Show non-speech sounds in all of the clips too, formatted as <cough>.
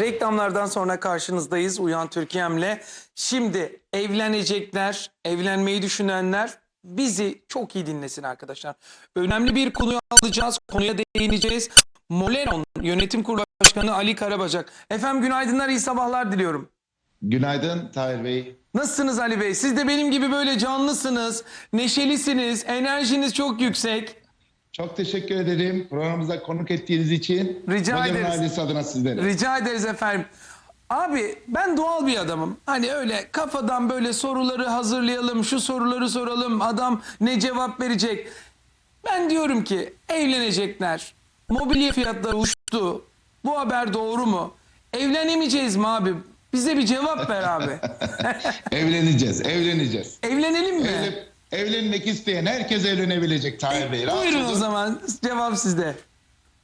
Reklamlardan sonra karşınızdayız Uyan Türkiye'mle. Şimdi evlenecekler, evlenmeyi düşünenler bizi çok iyi dinlesin arkadaşlar. Önemli bir konuyu alacağız, konuya değineceğiz. Moleron Yönetim Kurulu Başkanı Ali Karabacak. Efendim günaydınlar, iyi sabahlar diliyorum. Günaydın Tahir Bey. Nasılsınız Ali Bey? Siz de benim gibi böyle canlısınız, neşelisiniz, enerjiniz çok yüksek. Çok teşekkür ederim programımıza konuk ettiğiniz için. Rica Modern ederiz. ailesi adına sizlere. Rica ederiz efendim. Abi ben doğal bir adamım. Hani öyle kafadan böyle soruları hazırlayalım, şu soruları soralım, adam ne cevap verecek. Ben diyorum ki evlenecekler. Mobilya fiyatları uçtu. Bu haber doğru mu? Evlenemeyeceğiz mi abi? Bize bir cevap ver abi. <laughs> evleneceğiz, evleneceğiz. Evlenelim mi? Evlen- evlenmek isteyen herkes evlenebilecek Tahir Bey. Buyurun o zaman cevap sizde.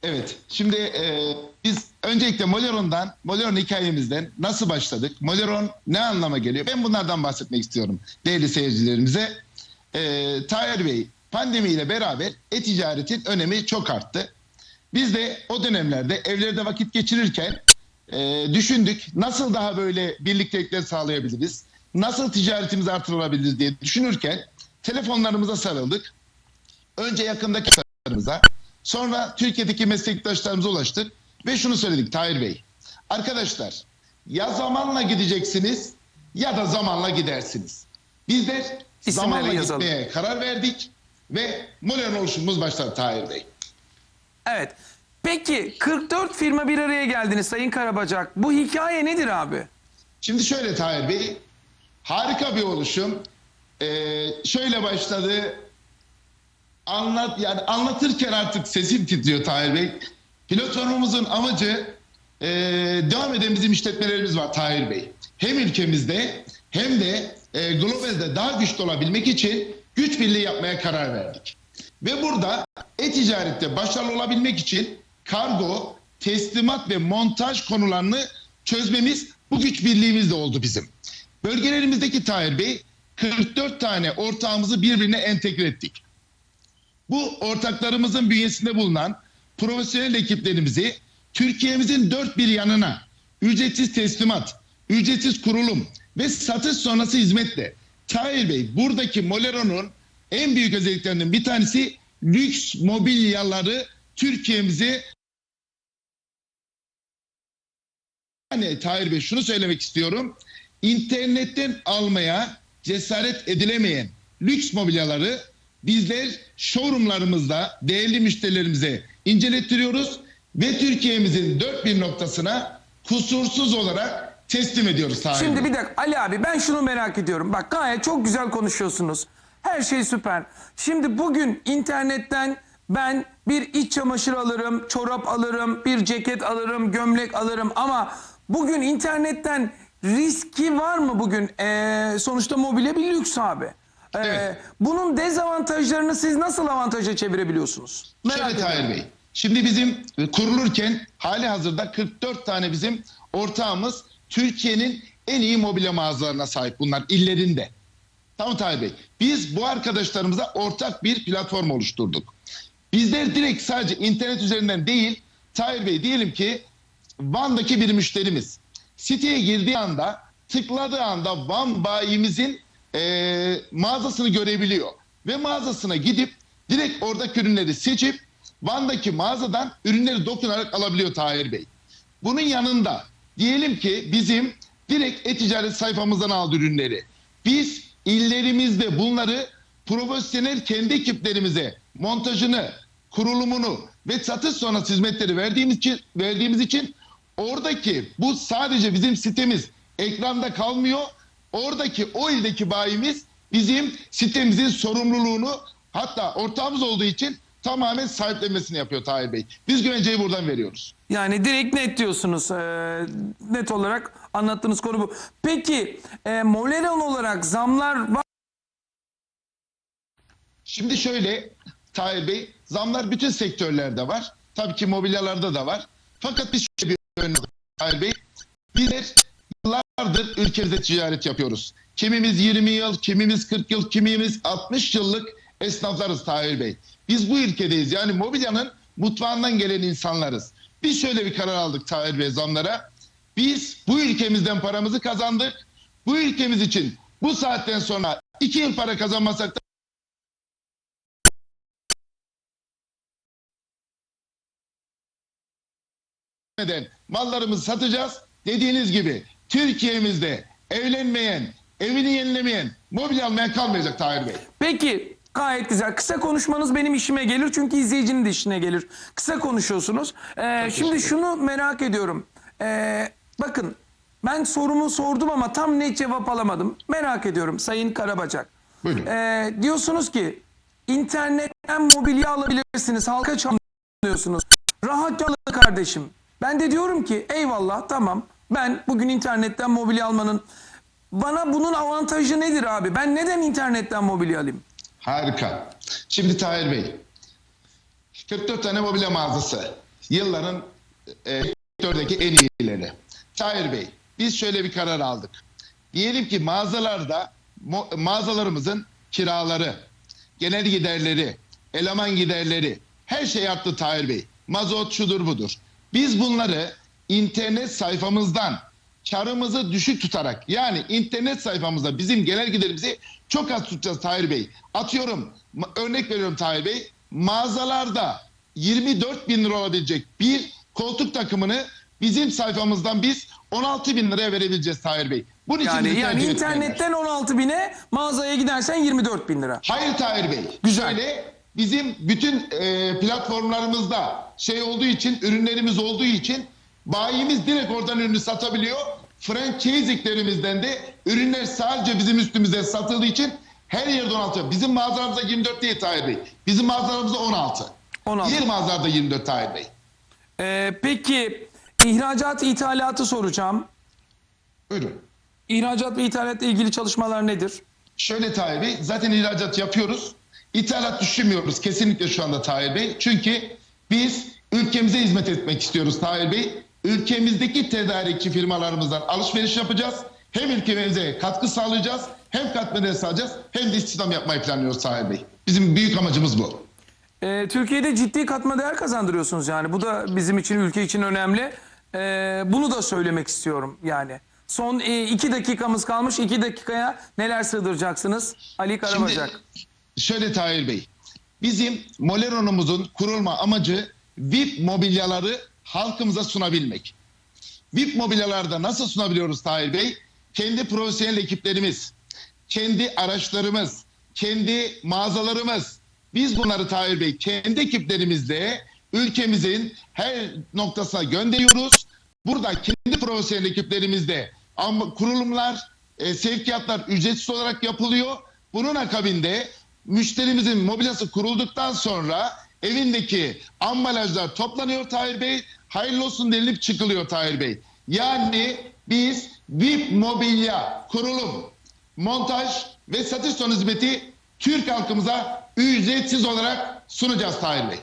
Evet. Şimdi e, biz öncelikle Moleron'dan, Moleron hikayemizden nasıl başladık? Moleron ne anlama geliyor? Ben bunlardan bahsetmek istiyorum değerli seyircilerimize. E, Tahir Bey, pandemiyle beraber e-ticaretin önemi çok arttı. Biz de o dönemlerde evlerde vakit geçirirken e, düşündük nasıl daha böyle birliktelikler sağlayabiliriz? Nasıl ticaretimizi artırabiliriz diye düşünürken telefonlarımıza sarıldık. Önce yakındaki arkadaşlarımıza, sonra Türkiye'deki meslektaşlarımıza ulaştık ve şunu söyledik Tahir Bey. Arkadaşlar ya zamanla gideceksiniz ya da zamanla gidersiniz. Bizler İsimleri zamanla yazalım. gitmeye karar verdik ve modern oluşumumuz başladı Tahir Bey. Evet. Peki 44 firma bir araya geldiniz Sayın Karabacak. Bu hikaye nedir abi? Şimdi şöyle Tahir Bey, harika bir oluşum. Ee, şöyle başladı. Anlat yani anlatırken artık sesim titriyor Tahir Bey. Platformumuzun amacı e, devam eden bizim işletmelerimiz var Tahir Bey. Hem ülkemizde hem de e, globalde daha güçlü olabilmek için güç birliği yapmaya karar verdik. Ve burada e-ticarette başarılı olabilmek için kargo, teslimat ve montaj konularını çözmemiz bu güç birliğimiz de oldu bizim. Bölgelerimizdeki Tahir Bey 44 tane ortağımızı birbirine entegre ettik. Bu ortaklarımızın bünyesinde bulunan profesyonel ekiplerimizi Türkiye'mizin dört bir yanına ücretsiz teslimat, ücretsiz kurulum ve satış sonrası hizmetle Tahir Bey buradaki Molero'nun en büyük özelliklerinden bir tanesi lüks mobilyaları Türkiye'mize yani Tahir Bey şunu söylemek istiyorum. İnternetten almaya cesaret edilemeyen lüks mobilyaları bizler showroomlarımızda değerli müşterilerimize incelettiriyoruz ve Türkiye'mizin dört bir noktasına kusursuz olarak teslim ediyoruz Tahir Şimdi bir dakika Ali abi ben şunu merak ediyorum. Bak gayet çok güzel konuşuyorsunuz. Her şey süper. Şimdi bugün internetten ben bir iç çamaşır alırım, çorap alırım, bir ceket alırım, gömlek alırım ama bugün internetten riski var mı bugün? Ee, sonuçta mobilya bir lüks abi. Ee, Evet. Bunun dezavantajlarını siz nasıl avantaja çevirebiliyorsunuz? Merak Şöyle ediyorum. Tahir Bey. Şimdi bizim e, kurulurken hali hazırda 44 tane bizim ortağımız Türkiye'nin en iyi mobilya mağazalarına sahip bunlar illerinde. Tamam Tahir Bey. Biz bu arkadaşlarımıza ortak bir platform oluşturduk. Bizler direkt sadece internet üzerinden değil Tahir Bey diyelim ki Van'daki bir müşterimiz siteye girdiği anda tıkladığı anda Van bayimizin eee, mağazasını görebiliyor. Ve mağazasına gidip direkt oradaki ürünleri seçip Van'daki mağazadan ürünleri dokunarak alabiliyor Tahir Bey. Bunun yanında diyelim ki bizim direkt e-ticaret sayfamızdan aldı ürünleri. Biz illerimizde bunları profesyonel kendi ekiplerimize montajını, kurulumunu ve satış sonrası hizmetleri verdiğimiz için, verdiğimiz için oradaki bu sadece bizim sitemiz ekranda kalmıyor. Oradaki o ildeki bayimiz bizim sitemizin sorumluluğunu hatta ortağımız olduğu için tamamen sahiplenmesini yapıyor Tahir Bey. Biz güvenceyi buradan veriyoruz. Yani direkt net diyorsunuz. Ee, net olarak anlattığınız konu bu. Peki e, Moleron olarak zamlar var. Şimdi şöyle Tahir Bey zamlar bütün sektörlerde var. Tabii ki mobilyalarda da var. Fakat biz şöyle bir Tahir Bey. Bizler yıllardır ülkemizde ticaret yapıyoruz. Kimimiz 20 yıl, kimimiz 40 yıl, kimimiz 60 yıllık esnaflarız Tahir Bey. Biz bu ülkedeyiz. Yani mobilyanın mutfağından gelen insanlarız. Biz şöyle bir karar aldık Tahir Bey zamlara. Biz bu ülkemizden paramızı kazandık. Bu ülkemiz için bu saatten sonra iki yıl para kazanmasak da neden mallarımızı satacağız. Dediğiniz gibi Türkiye'mizde evlenmeyen, evini yenilemeyen, mobilya almayan kalmayacak Tahir Bey. Peki gayet güzel. Kısa konuşmanız benim işime gelir çünkü izleyicinin de işine gelir. Kısa konuşuyorsunuz. Ee, şimdi şunu merak ediyorum. Ee, bakın ben sorumu sordum ama tam net cevap alamadım. Merak ediyorum Sayın Karabacak. Buyurun. Ee, diyorsunuz ki internetten mobilya alabilirsiniz. Halka çalıyorsunuz. Rahatça alın kardeşim. Ben de diyorum ki eyvallah tamam. Ben bugün internetten mobilya almanın bana bunun avantajı nedir abi? Ben neden internetten mobilya alayım? Harika. Şimdi Tahir Bey, 44 tane mobilya mağazası. Yılların e, sektördeki en iyileri. Tahir Bey, biz şöyle bir karar aldık. Diyelim ki mağazalarda mağazalarımızın kiraları, genel giderleri, eleman giderleri her şey arttı Tahir Bey. Mazot şudur budur. Biz bunları internet sayfamızdan karımızı düşük tutarak yani internet sayfamızda bizim genel giderimizi çok az tutacağız Tahir Bey. Atıyorum örnek veriyorum Tahir Bey mağazalarda 24 bin lira olabilecek bir koltuk takımını bizim sayfamızdan biz 16 bin liraya verebileceğiz Tahir Bey. Bunun için Yani, yani internetten 16 bine mağazaya gidersen 24 bin lira. Hayır Tahir Bey. Güzel. Şöyle bizim bütün e, platformlarımızda şey olduğu için ürünlerimiz olduğu için bayimiz direkt oradan ürünü satabiliyor. Franchisinglerimizden de ürünler sadece bizim üstümüze satıldığı için her yerde 16. Bizim mağazalarımızda 24 değil Tahir Bey. Bizim mağazalarımızda 16. 16. Diğer mağazalarda 24 Tahir Bey. Ee, peki ihracat ithalatı soracağım. Buyurun. İhracat ve ithalatla ilgili çalışmalar nedir? Şöyle Tahir Bey, zaten ihracat yapıyoruz. İthalat düşünmüyoruz kesinlikle şu anda Tahir Bey. Çünkü biz ülkemize hizmet etmek istiyoruz Tahir Bey. Ülkemizdeki tedarikçi firmalarımızdan alışveriş yapacağz. Hem ülkemize katkı sağlayacağız, hem katma sağlayacağız, hem de istihdam yapmayı planlıyoruz Tahir Bey. Bizim büyük amacımız bu. Ee, Türkiye'de ciddi katma değer kazandırıyorsunuz yani. Bu da bizim için, ülke için önemli. Ee, bunu da söylemek istiyorum yani. Son e, iki dakikamız kalmış. İki dakikaya neler sığdıracaksınız? Ali Karabacak. Şöyle Tahir Bey, bizim Molero'numuzun kurulma amacı VIP mobilyaları halkımıza sunabilmek. VIP mobilyalarda nasıl sunabiliyoruz Tahir Bey? Kendi profesyonel ekiplerimiz, kendi araçlarımız, kendi mağazalarımız. Biz bunları Tahir Bey kendi ekiplerimizle ülkemizin her noktasına gönderiyoruz. Burada kendi profesyonel ekiplerimizde kurulumlar, e, sevkiyatlar ücretsiz olarak yapılıyor. Bunun akabinde müşterimizin mobilyası kurulduktan sonra evindeki ambalajlar toplanıyor Tahir Bey. Hayırlı olsun denilip çıkılıyor Tahir Bey. Yani biz VIP mobilya kurulum, montaj ve satış son hizmeti Türk halkımıza ücretsiz olarak sunacağız Tahir Bey.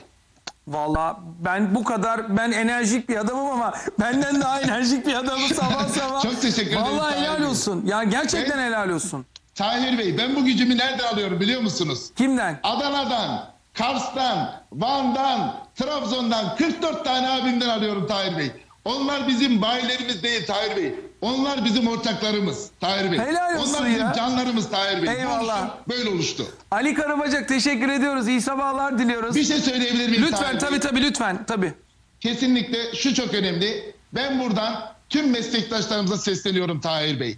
Valla ben bu kadar ben enerjik bir adamım ama benden daha enerjik bir adamım sabah sabah. <laughs> Çok teşekkür ederim Vallahi Tahir helal olsun. Ya gerçekten Ben- helal olsun. Tahir Bey ben bu gücümü nereden alıyorum biliyor musunuz? Kimden? Adana'dan, Kars'tan, Van'dan, Trabzon'dan 44 tane abimden alıyorum Tahir Bey. Onlar bizim bayilerimiz değil Tahir Bey. Onlar bizim ortaklarımız Tahir Bey. Helal olsun Onlar bizim ya. canlarımız Tahir Bey. Eyvallah. oluşum Böyle oluştu. Ali Karabacak teşekkür ediyoruz. İyi sabahlar diliyoruz. Bir şey söyleyebilir miyim lütfen Tahir tabii Bey? tabii lütfen tabii. Kesinlikle şu çok önemli. Ben buradan tüm meslektaşlarımıza sesleniyorum Tahir Bey.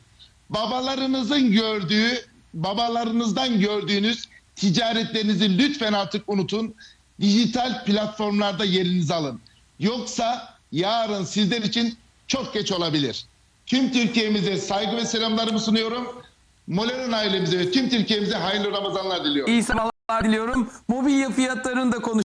Babalarınızın gördüğü, babalarınızdan gördüğünüz ticaretlerinizi lütfen artık unutun. Dijital platformlarda yerinizi alın. Yoksa yarın sizler için çok geç olabilir. Tüm Türkiye'mize saygı ve selamlarımı sunuyorum. Moleron ailemize ve tüm Türkiye'mize hayırlı Ramazanlar diliyorum. İyi sabahlar diliyorum. Mobilya fiyatlarını da konuş.